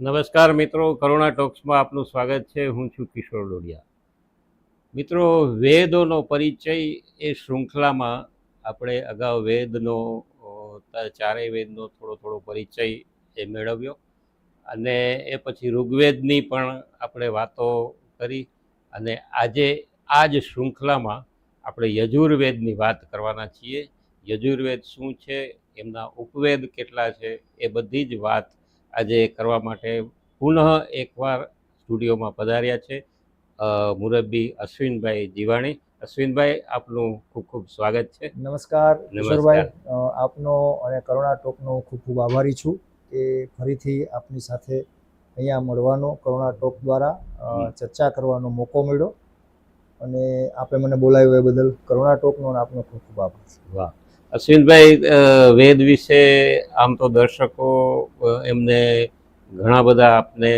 નમસ્કાર મિત્રો, કરુણા ટોક્સમાં આપનું સ્વાગત છે. હું છું કિશોર ડોડિયા. મિત્રો, વેદોનો પરિચય એ શૃંખલામાં આપણે અગાઉ વેદનો ચારેય વેદનો થોડો થોડો પરિચય એ મેળવ્યો અને એ પછી ઋગ્વેદની પણ આપણે વાતો કરી અને આજે આ જ શૃંખલામાં આપણે યજુર્વેદની વાત કરવાના છીએ. યજુર્વેદ શું છે? એમના ઉપવેદ કેટલા છે? એ બધી જ વાત આજે કરવા માટે પુનઃ એકવાર સ્ટુડિયોમાં પધાર્યા છે મુરબ્બી અશ્વિનભાઈ જીવાણી. અશ્વિનભાઈ આપનું ખૂબ ખૂબ સ્વાગત છે. નમસ્કાર. કિશોરભાઈ. આપનો અને કરુણા ટોકનો ખૂબ ખૂબ આભારી છું કે ફરીથી આપની સાથે અહીંયા મળવાનો કરુણા ટોક દ્વારા ચર્ચા કરવાનો મોકો મળ્યો. અને આપે મને બોલાવ્યો એ બદલ કરુણા ટોકનો આપનો ખૂબ ખૂબ આભાર. વાહ. અશ્વિનભાઈ વેદ વિશે આમ તો દર્શકો એમને ઘણા બધા આપને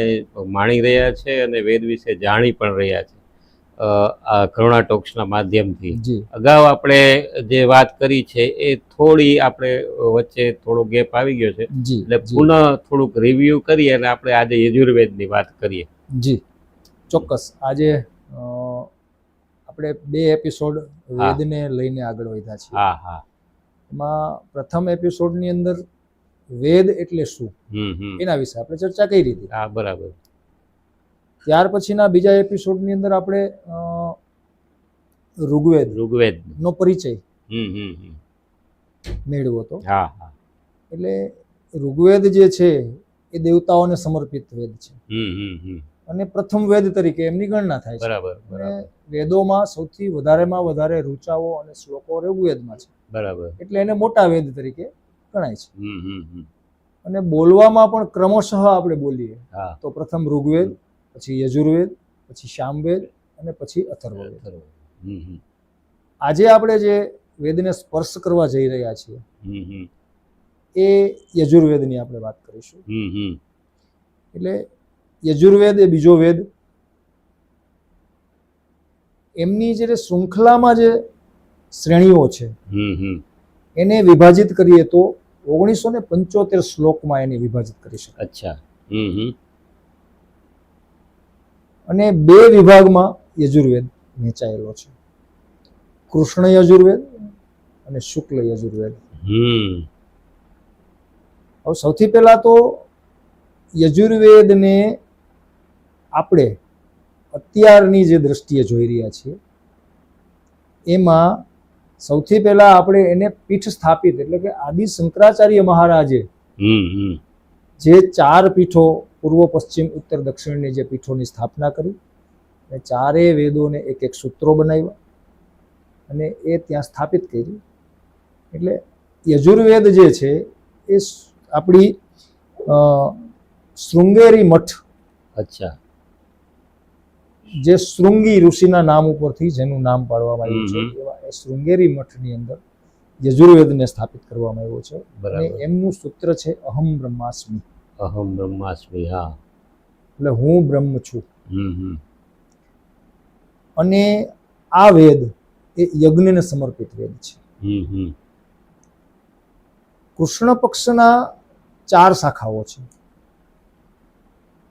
માણી રહ્યા છે અને વેદ વિશે જાણી પણ રહ્યા છે આ કરુણા ટોક્સના માધ્યમથી. અગાઉ આપણે જે વાત કરી છે એ થોડી આપણે વચ્ચે થોડો ગેપ આવી ગયો છે. એટલે પુનઃ થોડુંક રિવ્યુ કરીએ અને આપણે આજે યજુર્વેદની વાત કરીએ. જી. ચોક્કસ. આજે આપણે બે એપિસોડ વેદને લઈને આગળ વધ્યા છીએ. હા હા. એમાં પ્રથમ એપિસોડની અંદર વેદ એટલે શું? એના વિશે આપણે ચર્ચા કરી હતી. હા બરાબર. ત્યાર પછીના બીજા એપિસોડની અંદર આપણે ઋગ્વેદ ઋગ્વેદ. નો પરિચય હમ હમ હમ. મેળવ્યો હતો. હા હા. એટલે ઋગ્વેદ જે છે એ દેવતાઓને સમર્પિત વેદ છે. અને પ્રથમ વેદ તરીકે એમની ગણના થાય છે. બરાબર વેદોમાં સૌથી વધારેમાં વધારે રૂચાઓ અને શ્લોકો ઋગ્વેદમાં છે. બરાબર. એટલે એને મોટા વેદ તરીકે ગણાય છે. અને બોલવામાં પણ ક્રમશઃ આપણે બોલીએ. તો પ્રથમ ઋગ્વેદ પછી યજુર્વેદ પછી શામવેદ અને પછી અથર્વવેદ. હમ હમ. આજે આપણે જે વેદને સ્પર્શ કરવા જઈ રહ્યા છીએ એ યજુર્વેદની આપણે વાત કરીશું. હમ હમ. એટલે યજુર્વેદ એ બીજો વેદ. એમની જે શૃંખલામાં જે શ્રેણીઓ છે. એને વિભાજિત કરીએ તો ઓગણીસો ને પંચોતેર શ્લોકમાં એને વિભાજિત કરી શકાય. અચ્છા. અને બે વિભાગમાં યજુર્વેદ વહેંચાયેલો છે. કૃષ્ણ યજુર્વેદ અને શુક્લ યજુર્વેદ. હવે સૌથી પહેલા તો યજુર્વેદને આપણે અત્યારની જે દ્રષ્ટિએ જોઈ રહ્યા છીએ એમાં સૌથી પહેલા આપણે એને પીઠ સ્થાપિત એટલે કે આદિ શંકરાચાર્ય મહારાજે જે ચાર પીઠો પૂર્વ પશ્ચિમ ઉત્તર દક્ષિણની જે પીઠોની સ્થાપના કરી અને ચારેય વેદોને એક એક સૂત્રો બનાવ્યા અને એ ત્યાં સ્થાપિત કરી. એટલે યજુર્વેદ જે છે એ આપણી શૃંગેરી મઠ અચ્છા. જે શૃંગી ઋષિના નામ ઉપરથી જેનું નામ પાડવામાં આવ્યું. છે એવા શૃંગેરી મઠની અંદર યજુર્વેદને સ્થાપિત કરવામાં આવ્યો છે. અને બરાબર એમનું સૂત્ર છે અહમ બ્રહ્માસ્મિ. અહમ બ્રહ્માસ્મિ હા. એટલે હું બ્રહ્મ છું. અને આ વેદ એ યજ્ઞને સમર્પિત વેદ છે. કૃષ્ણ પક્ષના ચાર શાખાઓ છે.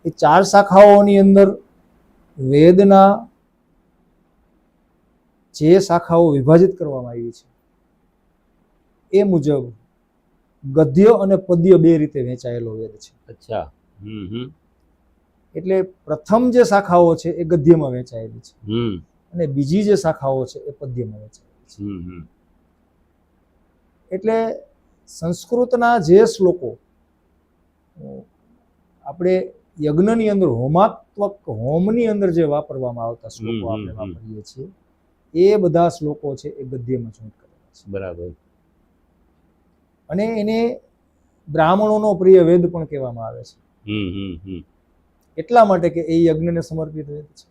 એ ચાર શાખાઓની અંદર વેદના જે શાખાઓ વિભાજિત કરવામાં આવી છે એ મુજબ ગદ્ય અને પદ્ય બે રીતે વહેંચાયેલો વેદ છે. અચ્છા. હમ હમ. એટલે પ્રથમ જે શાખાઓ છે એ ગદ્યમાં વહેંચાયેલી છે હમ. અને બીજી જે શાખાઓ છે એ પદ્યમાં વહેંચાયેલી છે. એટલે સંસ્કૃતના જે શ્લોકો આપણે યજ્ઞની અંદર હોમાત્મક હોમની અંદર જે વાપરવામાં આવતા શ્લોકો આપણે. વાપરીએ છીએ એ બધા શ્લોકો છે એ ગદ્યમાં જોઈન્ટ કરેલા છે. બરાબર. અને એને બ્રાહ્મણોનો પ્રિય વેદ પણ કહેવામાં આવે છે. એટલા માટે કે એ યજ્ઞને સમર્પિત વેદ છે.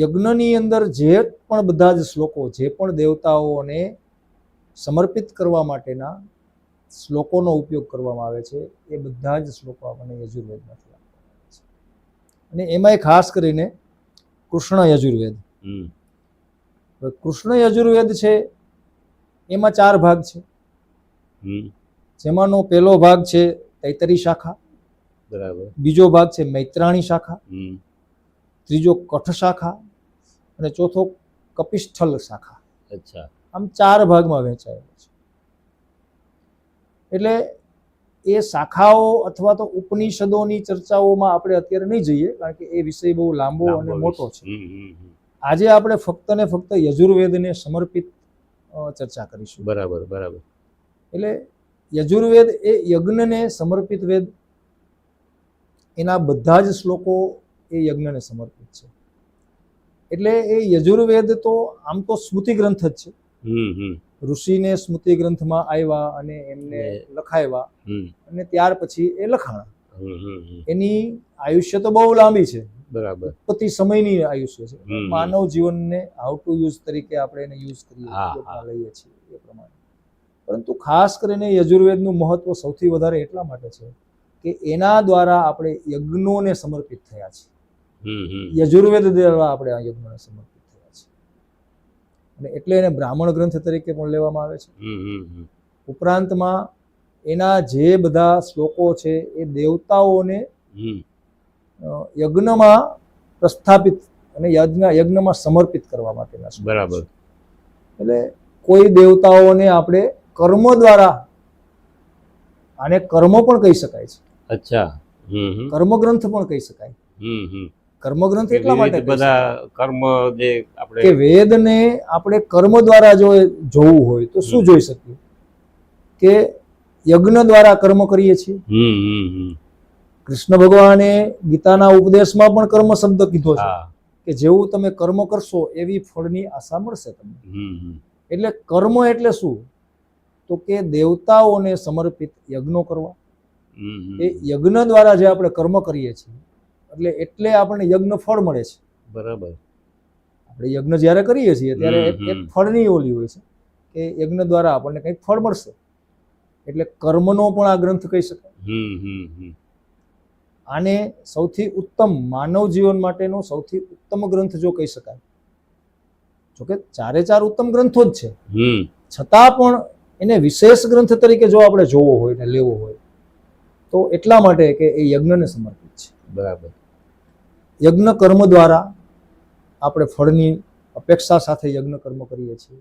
યજ્ઞની અંદર જે પણ બધા જ શ્લોકો જે પણ દેવતાઓને સમર્પિત કરવા માટેના શ્લોકોનો ઉપયોગ કરવામાં આવે છે. એ બધા જ શ્લોકો આપણને યજુર્વેદમાંથી આપવામાં આવે છે. અને એમાંય ખાસ કરીને કૃષ્ણ યજુર્વેદ. કૃષ્ણ યજુર્વેદ છે એમાં ચાર ભાગ છે. જેમાંનો પહેલો ભાગ છે તૈતરી શાખા. બરાબર. બીજો ભાગ છે મૈત્રાણી શાખા. ત્રીજો કઠ શાખા અને ચોથો કપિષ્ઠલ શાખા. અચ્છા. આમ ચાર ભાગમાં વહેંચાયેલો. એટલે એ શાખાઓ અથવા તો ઉપનિષદોની ચર્ચાઓમાં આપણે અત્યારે નહીં જઈએ કારણ કે એ વિષય બહુ લાંબો અને મોટો છે. આજે આપણે ફક્ત ને ફક્ત યજુર્વેદને સમર્પિત ચર્ચા કરીશું. બરાબર બરાબર. એટલે યજુર્વેદ એ યજ્ઞને સમર્પિત વેદ એના બધા જ શ્લોકો એ યજ્ઞને સમર્પિત છે. એટલે એ યજુર્વેદ તો આમ તો સ્મૃતિ ગ્રંથ જ છે. ઋષિને સ્મૃતિ ગ્રંથમાં આવ્યા અને એમને લખાવ્યા અને ત્યાર પછી એ લખાણા. એની આયુષ્ય તો બહુ લાંબી છે. બરાબર. ઉત્પત્તિ સમયની આયુષ્ય છે. માનવ જીવનને હાઉ ટુ યુઝ તરીકે આપણે એને યુઝ કરીએ લઈએ છીએ એ પ્રમાણે. પરંતુ ખાસ કરીને યજુર્વેદનું મહત્વ સૌથી વધારે એટલા માટે છે કે એના દ્વારા આપણે યજ્ઞોને સમર્પિત થયા છે હમ હમ. યજુર્વેદ દ્વારા આપણે આ યજ્ઞોને સમર્પિત અને એટલે એને બ્રાહ્મણ ગ્રંથ તરીકે પણ લેવામાં આવે છે. ઉપરાંતમાં એના જે બધા શ્લોકો છે એ દેવતાઓને યજ્ઞમાં પ્રસ્થાપિત અને યજ્ઞ યજ્ઞમાં સમર્પિત કરવા માટેના બરાબર. એટલે કોઈ દેવતાઓને આપણે કર્મ દ્વારા આને કર્મ પણ કહી શકાય છે. અચ્છા. કર્મ ગ્રંથ પણ કહી શકાય. હમ હમ. કર્મગ્રંથ એટલા માટે બધા કર્મ જે આપણે કે વેદને આપણે કર્મ દ્વારા જો જોવું હોય તો શું જોઈ શકીએ? કે યજ્ઞ દ્વારા કર્મ કરીએ છીએ. કૃષ્ણ ભગવાને ગીતાના ઉપદેશમાં પણ કર્મ શબ્દ કીધો છે. કે જેવું તમે કર્મ કરશો એવી ફળની આશા મળશે તમને. એટલે કર્મ એટલે શું? તો કે દેવતાઓને સમર્પિત યજ્ઞો કરવા. એ યજ્ઞ દ્વારા જે આપણે કર્મ કરીએ છીએ એટલે એટલે આપણને યજ્ઞ ફળ મળે છે. બરાબર. આપણે યજ્ઞ જ્યારે કરીએ છીએ ત્યારે એક ફળની ઓલી હોય છે કે યજ્ઞ દ્વારા આપણને કંઈક ફળ મળશે. એટલે કર્મનો પણ આ ગ્રંથ કહી શકાય. આને સૌથી ઉત્તમ માનવ જીવન માટેનો સૌથી ઉત્તમ ગ્રંથ જો કહી શકાય જોકે ચારે ચાર ઉત્તમ ગ્રંથો જ છે. છતાં પણ એને વિશેષ ગ્રંથ તરીકે જો આપણે જોવો હોય ને લેવો હોય તો એટલા માટે કે એ યજ્ઞને સમર્પિત છે. બરાબર. યજ્ઞ કર્મ દ્વારા આપણે ફળની અપેક્ષા સાથે યજ્ઞ કર્મ કરીએ છીએ.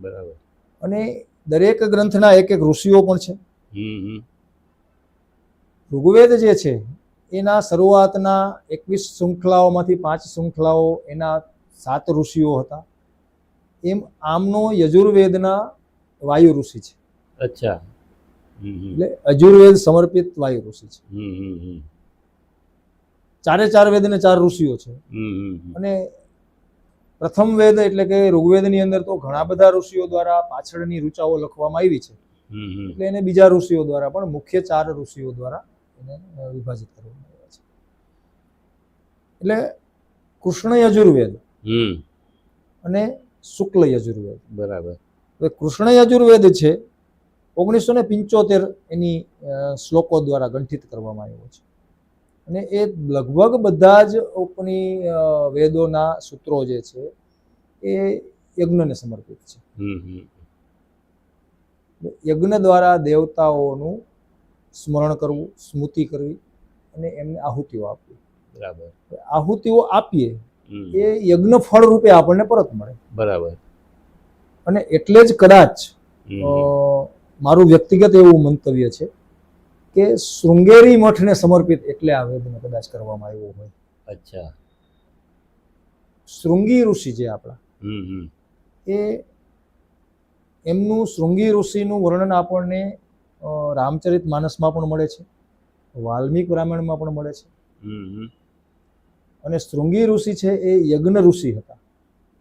બરાબર. અને દરેક ગ્રંથના એક એક ઋષિઓ પણ છે. ઋગ્વેદ જે છે એના શરૂઆતના એકવીસ શૃંખલાઓમાંથી પાંચ શૃંખલાઓ એના સાત ઋષિઓ હતા. એમ આમનો યજુર્વેદના વાયુ ઋષિ છે. અચ્છા. એટલે અજુર્વેદ સમર્પિત વાયુ ઋષિ છે. ચારે ચાર વેદ ને ચાર ઋષિઓ છે. અને પ્રથમ વેદ એટલે કે ઋગ્વેદની અંદર તો ઘણા બધા ઋષિઓ દ્વારા પાછળની ઋચાઓ લખવામાં આવી છે. એટલે એને બીજા ઋષિઓ દ્વારા પણ મુખ્ય ચાર ઋષિઓ દ્વારા એને વિભાજિત કરવામાં આવ્યા છે. એટલે કૃષ્ણ યજુર્વેદ અને શુક્લ યજુર્વેદ. બરાબર. હવે કૃષ્ણ યજુર્વેદ છે ઓગણીસો ને પંચોતેર એની શ્લોકો દ્વારા ગંઠિત કરવામાં આવ્યો છે. અને એ લગભગ બધા જ ઉપની વેદોના સૂત્રો જે છે એ યજ્ઞને સમર્પિત છે. યજ્ઞ દ્વારા દેવતાઓનું સ્મરણ કરવું સ્મૃતિ કરવી અને એમને આહુતિઓ આપવી. બરાબર. આહુતિઓ આપીએ એ યજ્ઞ ફળ રૂપે આપણને પરત મળે. બરાબર. અને એટલે જ કદાચ મારું વ્યક્તિગત એવું મંતવ્ય છે કે શૃંગેરી મઠને સમર્પિત એટલે આ વેદને કદાચ કરવામાં આવ્યો હોય. અચ્છા. શૃંગી ઋષિ જે આપણા એ એમનું શૃંગી ઋષિનું વર્ણન આપણને રામચરિત માનસમાં પણ મળે છે વાલ્મીક રામાયણમાં પણ મળે છે. અને શૃંગી ઋષિ છે એ યજ્ઞ ઋષિ હતા.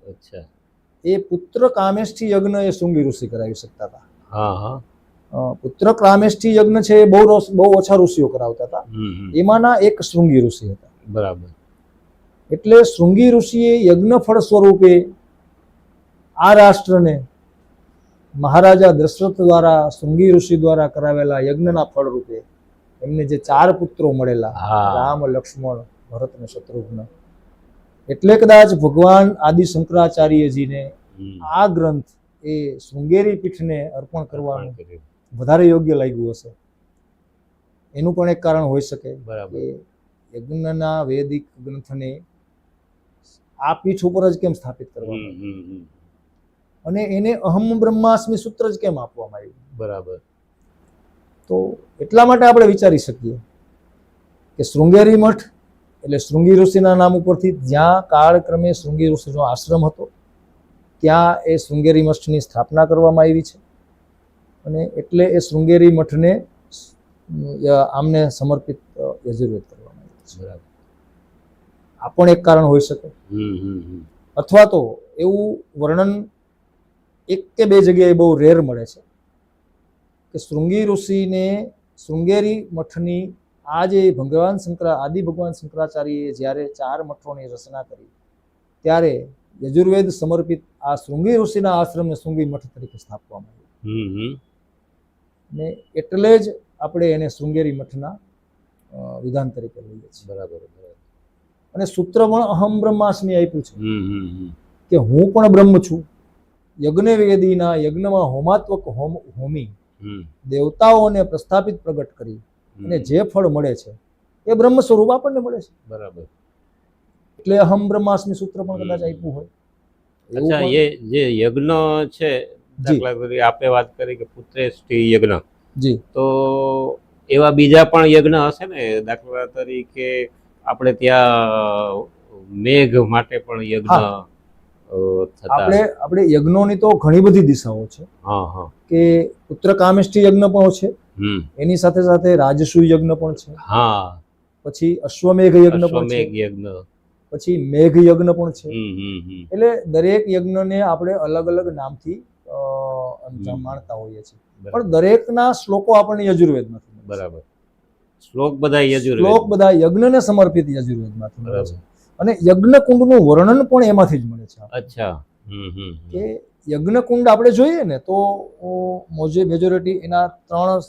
અચ્છા. એ પુત્ર કામેષ્ઠી યજ્ઞ એ શૃંગી ઋષિ કરાવી શકતા હતા. હા હા. પુત્ર ક્રામેષ્ઠી યજ્ઞ છે એ બહુ બહુ ઓછા ઋષિઓ કરાવતા હતા. એમાંના એક શૃંગી ઋષિ હતા. બરાબર. એટલે શૃંગી ઋષિએ યજ્ઞફળ સ્વરૂપે આ રાષ્ટ્રને મહારાજા દશરથ દ્વારા શૃંગી ઋષિ દ્વારા કરાવેલા યજ્ઞના ફળ રૂપે એમને જે ચાર પુત્રો મળેલા રામ લક્ષ્મણ ભરત અને શત્રુઘ્ન એટલે કદાચ ભગવાન આદિ શંકરાચાર્યજીને આ ગ્રંથ એ શૃંગેરી પીઠને અર્પણ કરવાનું. વધારે યોગ્ય લાગ્યું હશે. એનું પણ એક કારણ હોઈ શકે બરાબર. યજ્ઞના વૈદિક ગ્રંથને આ પીઠ ઉપર જ કેમ સ્થાપિત કરવામાં અને એને અહમ બ્રહ્માસ્મિ સૂત્ર જ કેમ આપવામાં આવ્યું? બરાબર. તો એટલા માટે આપણે વિચારી શકીએ કે શૃંગેરી મઠ એટલે શૃંગી ઋષિના નામ ઉપરથી જ્યાં કાળક્રમે શૃંગી ઋષિનો આશ્રમ હતો ત્યાં એ શૃંગેરી મઠની સ્થાપના કરવામાં આવી છે. અને એટલે એ શૃંગેરી મઠને આમને સમર્પિત યજુર્વેદ કરવામાં આવે છે. બરાબર. આ પણ એક કારણ હોઈ શકે. અથવા તો એવું વર્ણન એક કે બે જગ્યાએ બહુ રેર મળે છે કે શૃંગી ઋષિને શૃંગેરી મઠની આ જે ભગવાન શંકરા આદિ ભગવાન શંકરાચાર્યએ જ્યારે ચાર મઠોની રચના કરી ત્યારે યજુર્વેદ સમર્પિત આ શૃંગી ઋષિના આશ્રમને શૃંગી મઠ તરીકે સ્થાપવામાં આવ્યું. ને એટલે જ આપણે એને શૃંગેરી મઠના વિધાન તરીકે લઈએ છીએ. બરાબર અને સૂત્ર પણ અહમ બ્રહ્માસ્મિ આપ્યું છે. કે હું પણ બ્રહ્મ છું. યજ્ઞ વેદીના યજ્ઞમાં હોમાત્મક હોમ હોમી દેવતાઓને પ્રસ્થાપિત પ્રગટ કરી અને જે ફળ મળે છે એ બ્રહ્મ સ્વરૂપ આપણને મળે છે. બરાબર. એટલે અહમ બ્રહ્માસ્મિ સૂત્ર પણ કદાચ આપ્યું હોય. અચ્છા એ જે યજ્ઞ છે દાખલા તરીકે આપણે વાત કરી કે પુત્રેષ્ઠી યજ્ઞ. જી. તો એવા બીજા પણ યજ્ઞ હશે ને દાખલા તરીકે આપણે ત્યાં મેઘ માટે પણ યજ્ઞ આપણે આપણે યજ્ઞોની તો ઘણી બધી દિશાઓ છે. હા હા. કે પુત્ર કામેષ્ઠી યજ્ઞ પણ છે. એની સાથે સાથે રાજસુ યજ્ઞ પણ છે. હા. પછી અશ્વમેઘ યજ્ઞ પણ છે. યજ્ઞ. પછી મેઘ યજ્ઞ પણ છે. એટલે દરેક યજ્ઞને આપણે અલગ અલગ નામથી. માણતા હોઈએ છીએ. પણ દરેકના શ્લોકો આપણને યજુર્વેદમાંથી બરાબર. શ્લોક બધા યજુર્વેદ શ્લોક બધા યજ્ઞને સમર્પિત યજુર્વેદમાંથી મળે છે. અને યજ્ઞકુંડનું વર્ણન પણ એમાંથી જ મળે છે. અચ્છા. કે યજ્ઞ કુંડ યજ્ઞકુંડ આપણે જોઈએ ને તો મોજે મેજોરિટી એના ત્રણ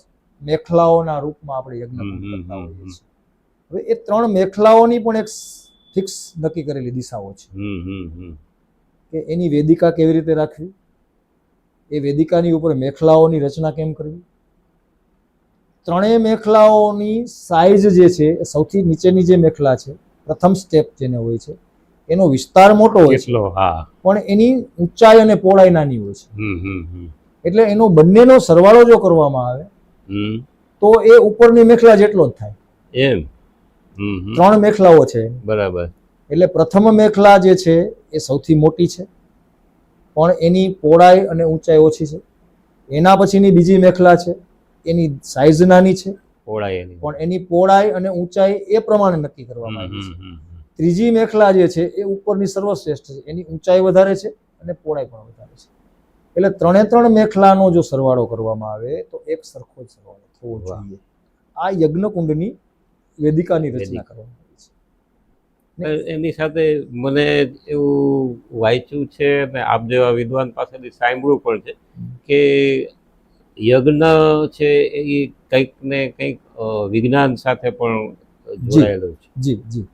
મેખલાઓના રૂપમાં આપણે હમ, કરતા હોઈએ છીએ. હવે એ ત્રણ મેખલાઓની પણ એક ફિક્સ નક્કી કરેલી દિશાઓ છે. કે એની વેદિકા કેવી રીતે રાખવી? એ વેદિકાની ઉપર મેખલાઓની રચના કેમ કરવી? ત્રણેય મેખલાઓની સાઇઝ જે છે સૌથી નીચેની જે મેખલા છે પ્રથમ સ્ટેપ જેને હોય છે એનો વિસ્તાર મોટો હોય છે. હા. પણ એની ઊંચાઈ અને પહોળાઈ નાની હોય છે. એટલે એનો બંનેનો સરવાળો જો કરવામાં આવે તો એ ઉપરની મેખલા જેટલો જ થાય. એમ. ત્રણ મેખલાઓ છે. બરાબર. એટલે પ્રથમ મેખલા જે છે એ સૌથી મોટી છે. પણ એની પહોળાઈ અને ઊંચાઈ ઓછી છે એના પછીની બીજી મેખલા છે એની સાઇઝ નાની છે પહોળાઈ એની પણ એની પહોળાઈ અને ઊંચાઈ એ પ્રમાણે નક્કી કરવામાં આવી છે. ત્રીજી મેખલા જે છે એ ઉપરની સર્વશ્રેષ્ઠ છે એની ઊંચાઈ વધારે છે અને પહોળાઈ પણ વધારે છે એટલે ત્રણે ત્રણ મેખલાનો જો સરવાળો કરવામાં આવે તો એક સરખો જ સરવાળો થવો. જોઈએ આ યજ્ઞકુંડની વેદિકાની રચના. કરવામાં એની સાથે મને એવું વાંચ્યું છે અને આપ જેવા વિદ્વાન પાસેથી સાંભળ્યું પણ છે કે યજ્ઞ છે એ કંઈક ને કંઈક વિજ્ઞાન સાથે પણ જોડાયેલું છે. જી જી.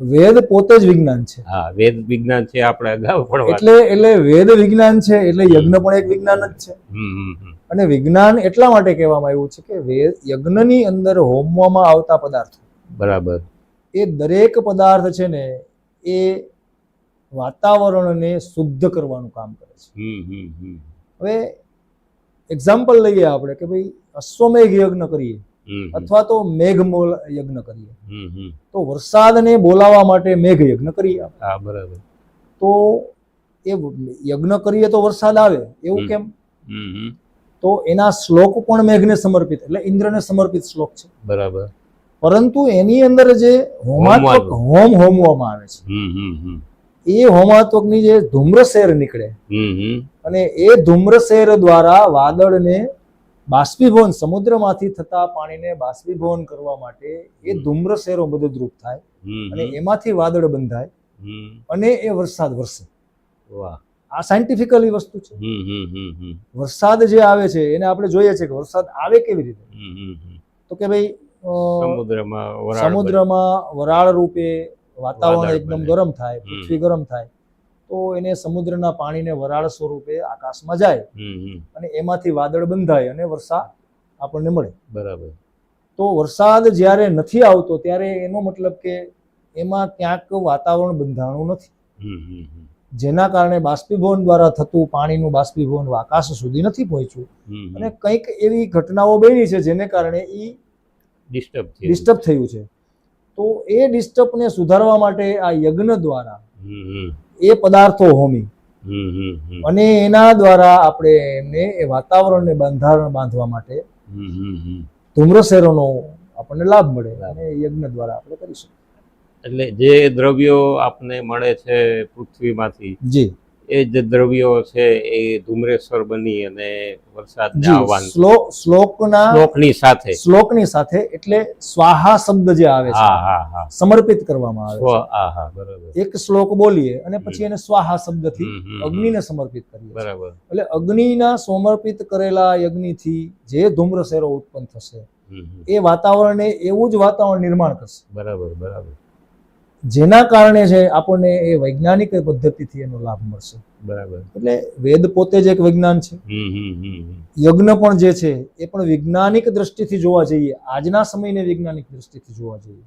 વેદ પોતે જ વિજ્ઞાન છે. હા વેદ વિજ્ઞાન છે આપણે અગાઉ પણ એટલે એટલે વેદ વિજ્ઞાન છે એટલે યજ્ઞ પણ એક વિજ્ઞાન જ છે. અને વિજ્ઞાન એટલા માટે કહેવામાં આવ્યું છે કે વેદ યજ્ઞની અંદર હોમવામાં આવતા પદાર્થો. બરાબર. એ દરેક પદાર્થ છે ને એ વાતાવરણને શુદ્ધ કરવાનું કામ કરે છે. હવે એક્ઝામ્પલ લઈએ આપણે કે ભાઈ અશ્વમેઘ યજ્ઞ કરીએ. અથવા તો મેઘમોલ યજ્ઞ કરીએ. તો વરસાદને બોલાવવા માટે મેઘ યજ્ઞ કરીએ હા બરાબર. તો એ યજ્ઞ કરીએ તો વરસાદ આવે એવું કેમ. તો એના શ્લોક પણ મેઘને સમર્પિત એટલે ઇન્દ્રને સમર્પિત શ્લોક છે. બરાબર. પરંતુ એની અંદર જે હોમાત્મક હોમ હોમવામાં આવે છે એ હોમાત્મકની જે ધૂમ્રસેર નીકળે. અને એ ધૂમ્રસેર દ્વારા વાદળને બાષ્પીભવન સમુદ્રમાંથી થતા પાણીને બાષ્પીભવન કરવા માટે એ. ધૂમ્રસેરો મદદરૂપ થાય અને એમાંથી વાદળ બંધાય. અને એ વરસાદ વરસે વાહ આ સાયન્ટિફિકલી વસ્તુ છે. વરસાદ જે આવે છે એને આપણે જોઈએ છે કે વરસાદ આવે કેવી રીતે. તો કે ભાઈ સમુદ્રમાં વરાળ સમુદ્રમાં વરાળ રૂપે વાતાવરણ એકદમ ગરમ થાય પૃથ્વી ગરમ થાય તો એને સમુદ્રના પાણીને વરાળ સ્વરૂપે આકાશમાં જાય. અને એમાંથી વાદળ બંધાય અને વરસાદ આપણને મળે. બરાબર. તો વરસાદ જ્યારે નથી આવતો ત્યારે એનો મતલબ કે એમાં ક્યાંક વાતાવરણ બંધાણું નથી. જેના કારણે બાષ્પીભવન દ્વારા થતું પાણીનું બાષ્પીભવન આકાશ સુધી નથી પહોંચ્યું. અને કંઈક એવી ઘટનાઓ બની છે જેને કારણે એ ડિસ્ટર્બ ડિસ્ટર્બ થયું છે. તો એ ડિસ્ટર્બને સુધારવા માટે આ યજ્ઞ દ્વારા એ પદાર્થો હોમી. અને એના દ્વારા આપણે એમને એ વાતાવરણને બંધારણ બાંધવા માટે ધૂમ્રસેરોનો આપણને લાભ મળે અને એ યજ્ઞ દ્વારા આપણે કરી શકીએ. એટલે જે દ્રવ્યો આપને મળે છે પૃથ્વીમાંથી જી. એ જ દ્રવ્યો છે એ ધૂમ્રેશ્વર બની અને વરસાદને આવવાનું શ્લોક શ્લોકના શ્લોકની સાથે. શ્લોકની સાથે એટલે સ્વાહા શબ્દ જે આવે છે સમર્પિત કરવામાં આવે છે. બરાબર. એક શ્લોક બોલીએ અને પછી એને સ્વાહા શબ્દથી. અગ્નિને સમર્પિત કરીએ બરાબર. એટલે અગ્નિના સમર્પિત કરેલા યજ્ઞથી જે ધૂમ્રસેરો ઉત્પન્ન થશે. એ વાતાવરણને એવું જ વાતાવરણ નિર્માણ કરશે. બરાબર બરાબર. જેના કારણે છે આપણને એ વૈજ્ઞાનિક પદ્ધતિથી એનો લાભ મળશે. બરાબર. એટલે વેદ પોતે જ એક વિજ્ઞાન છે. યજ્ઞ પણ જે છે એ પણ વૈજ્ઞાનિક દ્રષ્ટિથી જોવા જઈએ. આજના સમયને વૈજ્ઞાનિક દ્રષ્ટિથી જોવા જઈએ.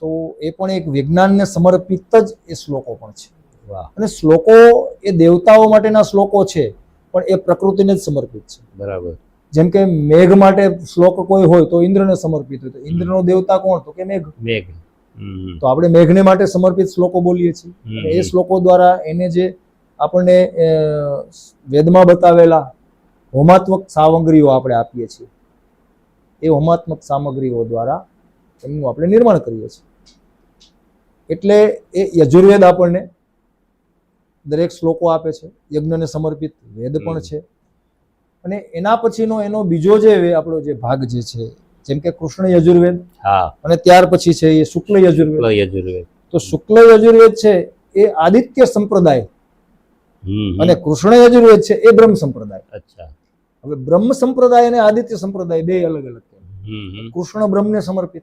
તો એ પણ એક વિજ્ઞાનને સમર્પિત જ એ શ્લોકો પણ છે. વાહ. અને શ્લોકો એ દેવતાઓ માટેના શ્લોકો છે પણ એ પ્રકૃતિને જ સમર્પિત છે. બરાબર. જેમ કે મેઘ માટે શ્લોક કોઈ હોય તો ઇન્દ્રને સમર્પિત હોય. તો ઇન્દ્રનો દેવતા કોણ? તો કે મેઘ. મેઘ. તો આપણે મેઘને માટે સમર્પિત શ્લોકો બોલીએ છીએ. એ શ્લોકો દ્વારા એને જે આપણને વેદમાં બતાવેલા હોમાત્મક સામગ્રીઓ આપણે આપીએ છીએ. એ હોમાત્મક સામગ્રીઓ દ્વારા એમનું આપણે નિર્માણ કરીએ છીએ. એટલે એ યજુર્વેદ આપણને દરેક શ્લોકો આપે છે. યજ્ઞને સમર્પિત વેદ પણ છે. અને એના પછીનો એનો બીજો જે આપણો જે ભાગ જે છે જેમ કે કૃષ્ણ યજુર્વેદ હા. અને ત્યાર પછી છે એ શુક્લ યજુર્વેદ. યજુર્વેદ. તો શુક્લ યજુર્વેદ છે એ આદિત્ય સંપ્રદાય. અને કૃષ્ણ યજુર્વેદ છે એ બ્રહ્મ સંપ્રદાય. અચ્છા. હવે બ્રહ્મ સંપ્રદાય અને આદિત્ય સંપ્રદાય બે અલગ અલગ. કૃષ્ણ બ્રહ્મને સમર્પિત.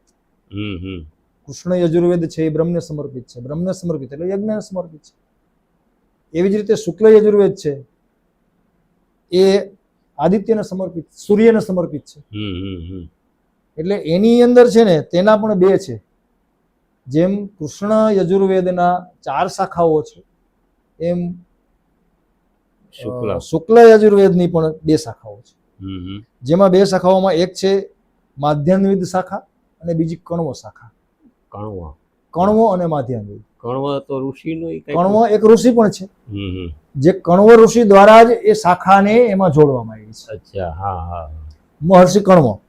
કૃષ્ણ યજુર્વેદ છે એ બ્રહ્મને સમર્પિત છે. બ્રહ્મને સમર્પિત એટલે યજ્ઞને સમર્પિત છે. એવી જ રીતે શુક્લ યજુર્વેદ છે એ આદિત્યને સમર્પિત સૂર્યને સમર્પિત છે. એટલે એની અંદર છે ને તેના પણ બે છે. જેમ કૃષ્ણ યજુર્વેદના ચાર શાખાઓ છે એમ શુક્લ. યજુર્વેદની પણ બે શાખાઓ છે. જેમાં બે શાખાઓમાં એક છે માધ્યાન્વિદ શાખા અને બીજી કણવો શાખા. કણવો. કણવો અને માધ્યાન્વિદ. કણવો તો ઋષિનો કણવો એક ઋષિ પણ છે. જે કણવો ઋષિ દ્વારા જ એ શાખાને એમાં જોડવામાં આવી છે. અચ્છા હા હા. મહર્ષિ કણવો.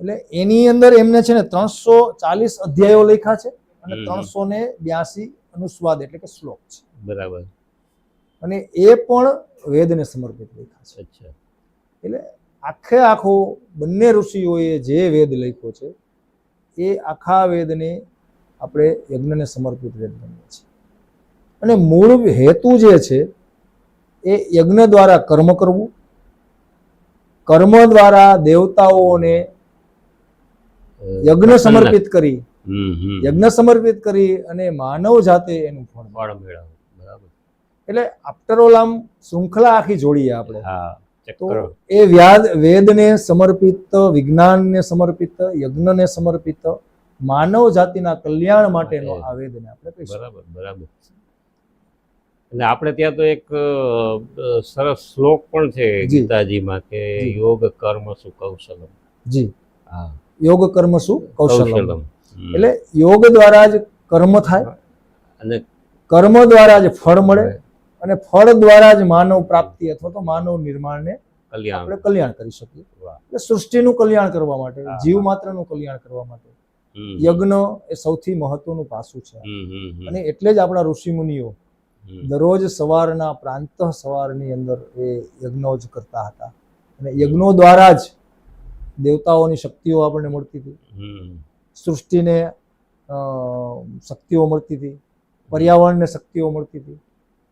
એટલે એની અંદર એમને છે ને ત્રણસો ચાલીસ અધ્યાયો લખ્યા છે અને. ત્રણસો ને બ્યાસી અનુસ્વાદ એટલે કે શ્લોક છે. બરાબર. અને એ પણ વેદને સમર્પિત લખ્યા છે. અચ્છા. એટલે આખે આખો બંને ઋષિઓએ જે વેદ લખ્યો છે એ આખા વેદને આપણે યજ્ઞને સમર્પિત વેદ ગણીએ છીએ અને મૂળ હેતુ જે છે એ યજ્ઞ દ્વારા કર્મ કરવું કર્મ દ્વારા દેવતાઓને યજ્ઞ સમર્પિત કરી. યજ્ઞ સમર્પિત કરી અને માનવ જાતે એનું ફળ ફળ મેળવવું બરાબર. એટલે આફ્ટર ઓલ આમ શૃંખલા આખી જોડીએ આપણે. તો એ વ્યાદ વેદને સમર્પિત વિજ્ઞાનને સમર્પિત યજ્ઞને સમર્પિત માનવ જાતિના કલ્યાણ માટેનો માટે. આ વેદને આપણે બરાબર બરાબર. અને આપણે ત્યાં તો એક સરસ શ્લોક પણ છે. ગીતાજીમાં કે યોગ કર્મ સુ કૌશલમ. જી. હા. યોગ કર્મ સુ કૌશલમ. એટલે યોગ દ્વારા જ કર્મ થાય અને કર્મ દ્વારા જ ફળ મળે અને ફળ દ્વારા જ માનવ પ્રાપ્તિ અથવા તો માનવ નિર્માણને કલ્યાણ. આપણે કલ્યાણ કરી શકીએ. એટલે સૃષ્ટિનું કલ્યાણ કરવા માટે. જીવ માત્રનું કલ્યાણ કરવા માટે. યજ્ઞ એ સૌથી મહત્વનું પાસું છે. અને એટલે જ આપણા ઋષિ મુનિઓ. દરરોજ સવારના પ્રાંત સવારની અંદર એ યજ્ઞો જ કરતા હતા. અને યજ્ઞો દ્વારા જ દેવતાઓની શક્તિઓ આપણને મળતી હતી. સૃષ્ટિને અ, શક્તિઓ મળતી હતી. પર્યાવરણને શક્તિઓ મળતી હતી.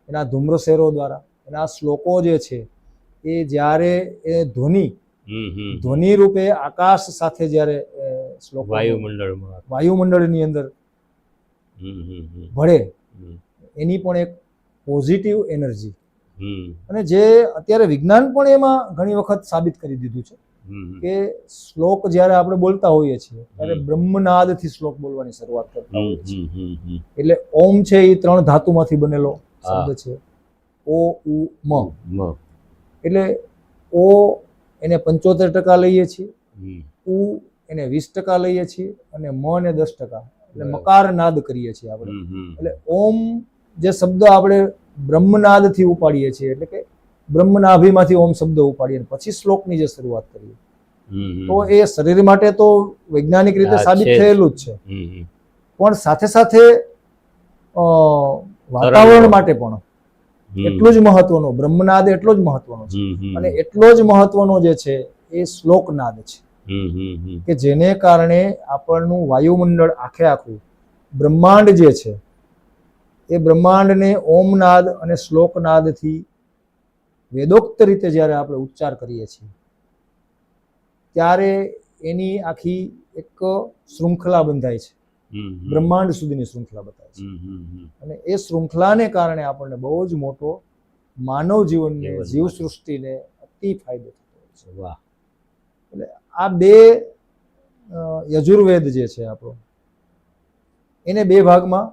એના ધૂમ્રશેરો દ્વારા. એના શ્લોકો જે છે એ જ્યારે એ ધ્વનિ. ધ્વનિ રૂપે આકાશ સાથે જ્યારે શ્લોક વાયુમંડળમાં. વાયુમંડળની અંદર. ભળે એની પણ એક પોઝિટિવ એનર્જી અને જે અત્યારે વિજ્ઞાન પણ એમાં ઘણી વખત સાબિત કરી દીધું છે કે શ્લોક જ્યારે આપણે બોલતા હોઈએ છીએ ત્યારે હમ. બ્રહ્મનાદથી શ્લોક બોલવાની શરૂઆત કરતા હોઈએ છીએ. એટલે ઓમ છે એ ત્રણ ધાતુમાંથી બનેલો. શબ્દ છે ઓ ઉ મ. એટલે ઓ એને પંચોતેર ટકા લઈએ છીએ ઉ એને વીસ ટકા લઈએ છીએ અને મ ને દસ ટકા એટલે મકાર નાદ કરીએ છીએ આપણે. એટલે ઓમ જે શબ્દ આપણે બ્રહ્મનાદથી ઉપાડીએ છીએ એટલે કે બ્રહ્મનાભીમાંથી ઓમ શબ્દ ઉપાડીએ પછી શ્લોકની જે શરૂઆત કરીએ. તો એ શરીર માટે તો વૈજ્ઞાનિક રીતે સાબિત થયેલું જ છે. પણ સાથે સાથે વાતાવરણ માટે પણ એટલું જ મહત્વનો બ્રહ્મનાદ એટલો જ મહત્વનો છે. અને એટલો જ મહત્વનો જે છે એ શ્લોકનાદ છે. કે જેને કારણે આપણનું વાયુમંડળ આખે આખું બ્રહ્માંડ જે છે એ બ્રહ્માંડને ઓમનાદ અને શ્લોકનાદથી વેદોક્ત રીતે જ્યારે આપણે ઉચ્ચાર કરીએ છીએ ત્યારે એની આખી એક શૃંખલા બંધાય છે હમ, હમ. બ્રહ્માંડ સુધીની શૃંખલા બતાય છે. અને એ શૃંખલાને કારણે આપણને બહુ જ મોટો માનવ જીવનને. જીવ સૃષ્ટિને અતિ ફાયદો થતો હોય છે વાહ આ બે યજુર્વેદ જે છે આપણો એને બે ભાગમાં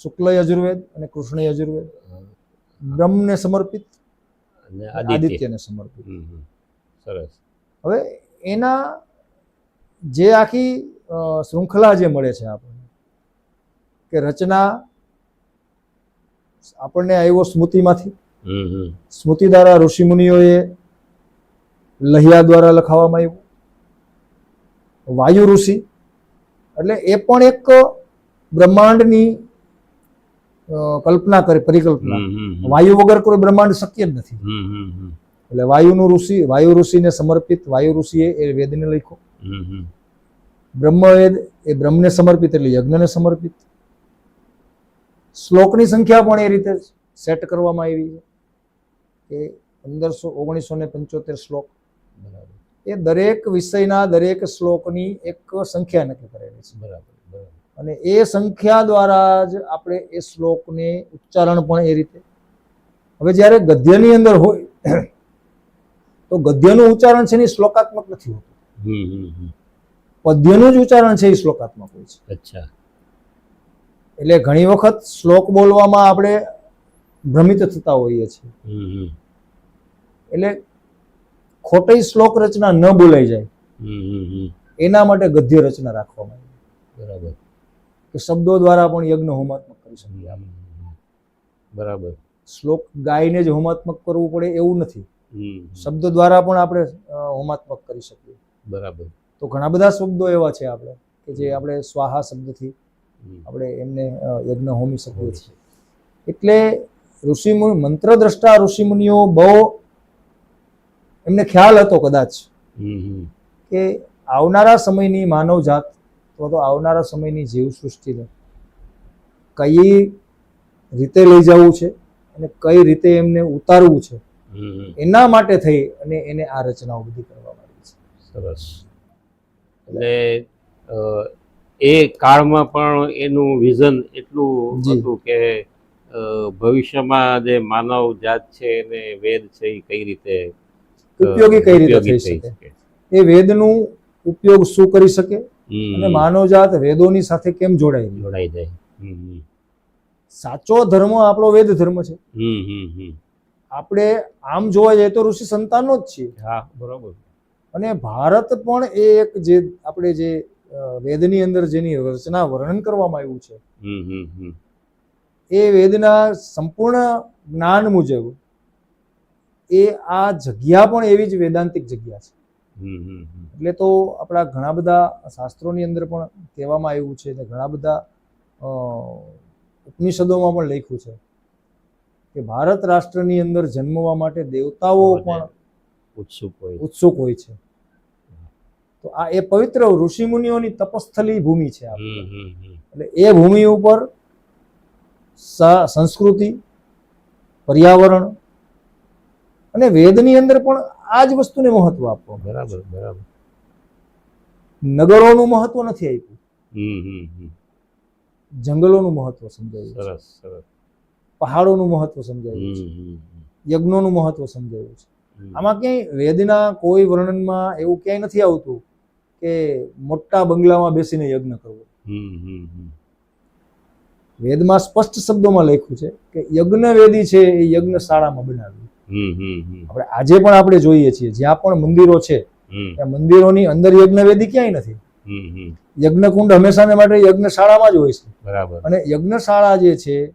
શુક્લ યજુર્વેદ અને કૃષ્ણ યજુર્વેદ. બ્રહ્મને સમર્પિત અને આદિત્યને સમર્પિત. સરસ. હવે એના જે આખી શૃંખલા જે મળે છે આપણને કે રચના આપણને આવ્યો સ્મૃતિમાંથી. સ્મૃતિ દ્વારા ઋષિમુનિઓએ લહિયા દ્વારા લખાવવામાં આવ્યું. વાયુ ઋષિ એટલે એ પણ એક બ્રહ્માંડની કલ્પના કરે પરિકલ્પના. વાયુ વગર કોઈ બ્રહ્માંડ શક્ય જ નથી. એટલે વાયુનું ઋષિ વાયુ ઋષિને સમર્પિત વાયુ ઋષિએ એ વેદને લખ્યો. હમ, હમ. બ્રહ્મવેદ એ બ્રહ્મને સમર્પિત એટલે યજ્ઞને સમર્પિત. શ્લોકની સંખ્યા પણ એ રીતે સેટ કરવામાં આવી છે કે પંદરસો ઓગણીસો ને પંચોતેર શ્લોક બરાબર એ દરેક વિષયના દરેક શ્લોકની એક સંખ્યા નક્કી કરેલી છે. બરાબર બરાબર. અને એ સંખ્યા દ્વારા જ આપણે એ શ્લોકને ઉચ્ચારણ પણ એ રીતે. હવે જ્યારે ગદ્યની અંદર હોય તો ગદ્યનું ઉચ્ચારણ છે ને શ્લોકાત્મક નથી હોતું. પદ્યનું જ ઉચ્ચારણ છે એ શ્લોકાત્મક હોય છે. અચ્છા. એટલે ઘણી વખત શ્લોક બોલવામાં આપણે ભ્રમિત થતા હોઈએ છીએ. એટલે ખોટી શ્લોક રચના ન બોલાઈ જાય. એના માટે ગદ્ય રચના રાખવામાં આવી. બરાબર. કે શબ્દો દ્વારા પણ યજ્ઞ હોમાત્મક કરી શકીએ આપણે. બરાબર. શ્લોક ગાઈને જ હોમાત્મક કરવું પડે એવું નથી. શબ્દ દ્વારા પણ આપણે હોમાત્મક કરી શકીએ. બરાબર. તો ઘણા બધા શબ્દો એવા છે આપણે કે જે આપણે સ્વાહા શબ્દથી આપણે એમને યજ્ઞ હોમી શકીએ છીએ. એટલે ઋષિમુનિ મંત્ર દ્રષ્ટા ઋષિમુનિઓ બહુ એમને ખ્યાલ હતો કદાચ. કે આવનારા સમયની માનવ જાત અથવા તો આવનારા સમયની જીવ સૃષ્ટિને કઈ રીતે લઈ જવું છે અને કઈ રીતે એમને ઉતારવું છે. એના માટે થઈ અને એને આ રચનાઓ બધી કરવામાં આવી છે. સરસ. એટલે એ કાળમાં પણ એનું વિઝન એટલું હતું કે ભવિષ્યમાં જે માનવ જાત છે એને વેદ છે એ કઈ રીતે ઉપયોગી કઈ રીતે થઈ શકે? એ વેદનું ઉપયોગ શું કરી શકે? અને માનવજાત વેદોની સાથે કેમ જોડાય જોડાઈ જાય. સાચો ધર્મ આપણો વેદ ધર્મ છે. આપણે આમ જોવા જઈએ તો ઋષિ સંતાનો જ છીએ હા બરોબર અને ભારત પણ એ એક જે આપણે જે વેદની અંદર જેની રચના વર્ણન કરવામાં આવ્યું છે. એ વેદના સંપૂર્ણ જ્ઞાન મુજબ એ આ જગ્યા પણ એવી જ વેદાંતિક જગ્યા છે. એટલે તો આપણા ઘણા બધા શાસ્ત્રોની અંદર પણ કહેવામાં આવ્યું છે ને ઘણા બધા ઉપનિષદોમાં પણ લખ્યું છે કે ભારત રાષ્ટ્રની અંદર જન્મવા માટે દેવતાઓ પણ ઉત્સુક હોય. ઉત્સુક હોય છે. તો આ એ પવિત્ર ઋષિમુનિઓની તપસ્થલી ભૂમિ છે. એટલે એ ભૂમિ ઉપર સંસ્કૃતિ પર્યાવરણ અને વેદની અંદર પણ આ જ વસ્તુને મહત્વ આપવું બરાબર બરાબર. નગરોનું મહત્વ નથી આપ્યું. જંગલોનું મહત્વ સમજાવ્યું સરસ સરસ. પહાડોનું મહત્વ સમજાવ્યું છે. યજ્ઞોનું મહત્વ સમજાવ્યું છે. આમાં ક્યાંય વેદના કોઈ વર્ણનમાં એવું ક્યાંય નથી આવતું કે મોટા બંગલામાં બેસીને યજ્ઞ કરવો. વેદમાં સ્પષ્ટ શબ્દોમાં લખ્યું છે કે યજ્ઞ વેદી છે એ યજ્ઞશાળામાં બનાવી હમ હમ હમ આપણે આજે પણ આપણે જોઈએ છીએ જ્યાં પણ મંદિરો છે ત્યાં મંદિરોની અંદર યજ્ઞ વેદી ક્યાંય નથી. યજ્ઞકુંડ હંમેશાને માટે યજ્ઞશાળામાં જ હોય છે. બરાબર. અને યજ્ઞશાળા જે છે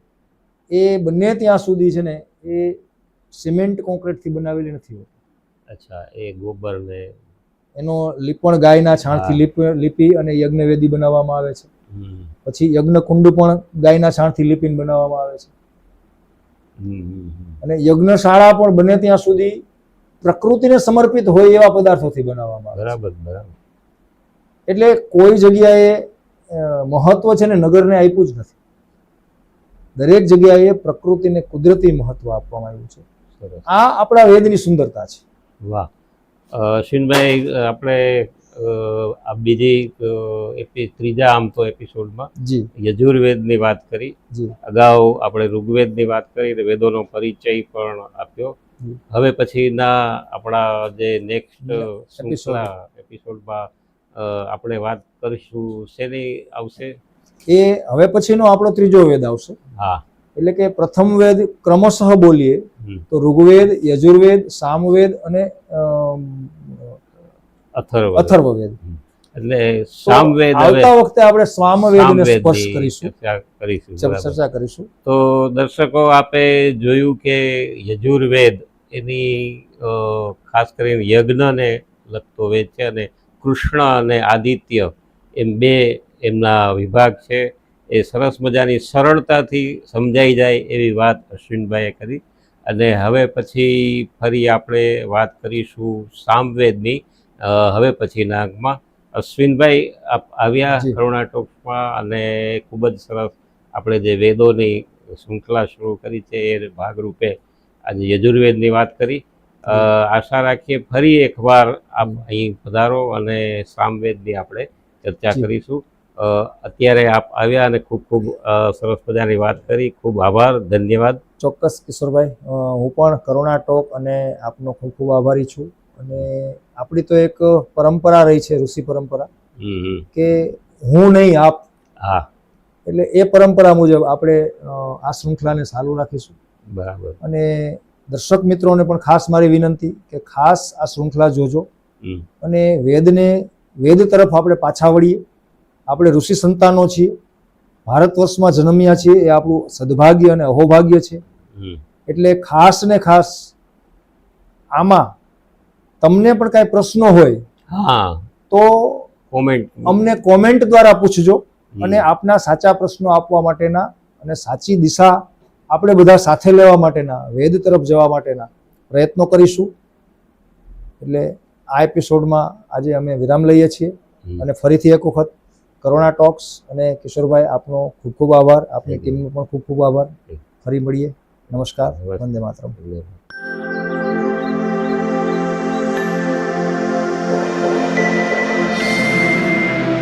એ બંને ત્યાં સુધી છે ને એ સિમેન્ટ કોન્ક્રીટથી બનાવેલી નથી હોતી. અચ્છા એ ગોબર ને એનો લીપણ ગાયના છાણથી. લીપ લીપી અને યજ્ઞવેદી બનાવવામાં આવે છે. પછી પછી યજ્ઞકુંડ પણ ગાયના છાણથી લીપીને બનાવવામાં આવે છે. અને યજ્ઞશાળા પણ બને ત્યાં સુધી પ્રકૃતિને સમર્પિત હોય એવા પદાર્થોથી બનાવવામાં આવે બરાબર બરાબર. એટલે કોઈ જગ્યાએ મહત્વ છે ને નગરને આપ્યું જ નથી. દરેક જગ્યાએ પ્રકૃતિને કુદરતી મહત્વ આપવામાં આવ્યું છે. આ આપણા વેદની સુંદરતા છે. વાહ. શિનભાઈ અશ્વિનભાઈ આપણે આ બીજી ત્રીજા આમ તો એપિસોડમાં યજુર્વેદની વાત કરી. અગાઉ આપણે ઋગ્વેદની વાત કરી વેદોનો પરિચય પણ આપ્યો. હવે પછીના આપણા જે નેક્સ્ટ. એપિસોડમાં આપણે વાત કરીશું શેની આવશે? એ હવે પછીનો આપણો ત્રીજો વેદ આવશે. હા. એટલે કે પ્રથમ વેદ ક્રમશઃ બોલીએ તો ઋગ્વેદ યજુર્વેદ સામવેદ અને અથર્વ અથર્વવેદ. એટલે સામવેદ આવતા વખતે આપણે સ્વામવેદને સ્પર્શ કરીશું. કરીશું ચર્ચા કરીશું. તો દર્શકો આપે જોયું કે યજુર્વેદ એની ખાસ કરીને યજ્ઞને લગતો વેદ છે અને કૃષ્ણ અને આદિત્ય એમ બે એમના વિભાગ છે. એ સરસ મજાની સરળતાથી સમજાઈ જાય એવી વાત અશ્વિનભાઈએ કરી. અને હવે પછી ફરી આપણે વાત કરીશું સામવેદની. હવે પછીના અંકમાં અશ્વિનભાઈ આપ આવ્યા જી. કરુણા ટોક્સમાં અને ખૂબ જ સરસ આપણે જે વેદોની શૃંખલા શરૂ કરી છે એ ભાગરૂપે આજે યજુર્વેદની વાત કરી. આશા રાખીએ ફરી એકવાર આપ અહીં પધારો અને સામવેદની આપણે ચર્ચા કરીશું. અત્યારે આપ આવ્યા અને ખૂબ ખૂબ સરસ મજાની વાત કરી. ખૂબ આભાર ધન્યવાદ. ચોક્કસ કિશોરભાઈ હું પણ કરુણા ટોક અને આપનો ખૂબ ખૂબ આભારી છું. અને આપણી તો એક પરંપરા રહી છે ઋષિ પરંપરા. કે હું નહીં આપ. હા. એટલે એ પરંપરા મુજબ આપણે આ શૃંખલાને ચાલુ રાખીશું. બરાબર. અને દર્શક મિત્રોને પણ ખાસ મારી વિનંતી કે ખાસ આ શૃંખલા જોજો. અને વેદને વેદ તરફ આપણે પાછા વળીએ. આપણે ઋષિ સંતાનો છીએ. ભારત વર્ષમાં જન્મ્યા છીએ. એ આપણું સદભાગ્ય અને અહોભાગ્ય છે. એટલે ખાસ ને ખાસ આમાં તમને પણ કાંઈ પ્રશ્નો હોય હા. તો કોમેન્ટ અમને કોમેન્ટ દ્વારા પૂછજો અને આપના સાચા પ્રશ્નો આપવા માટેના અને સાચી દિશા આપણે બધા સાથે લેવા માટેના વેદ તરફ જવા માટેના પ્રયત્નો કરીશું. એટલે આ એપિસોડમાં આજે અમે વિરામ લઈએ છીએ અને ફરીથી એક વખત કરુણા ટોક્સ અને કિશોરભાઈ આપનો ખૂબ ખૂબ આભાર. આપની ટીમનો પણ ખૂબ ખૂબ આભાર. ફરી મળીએ. નમસ્કાર. વંદે માતરમ.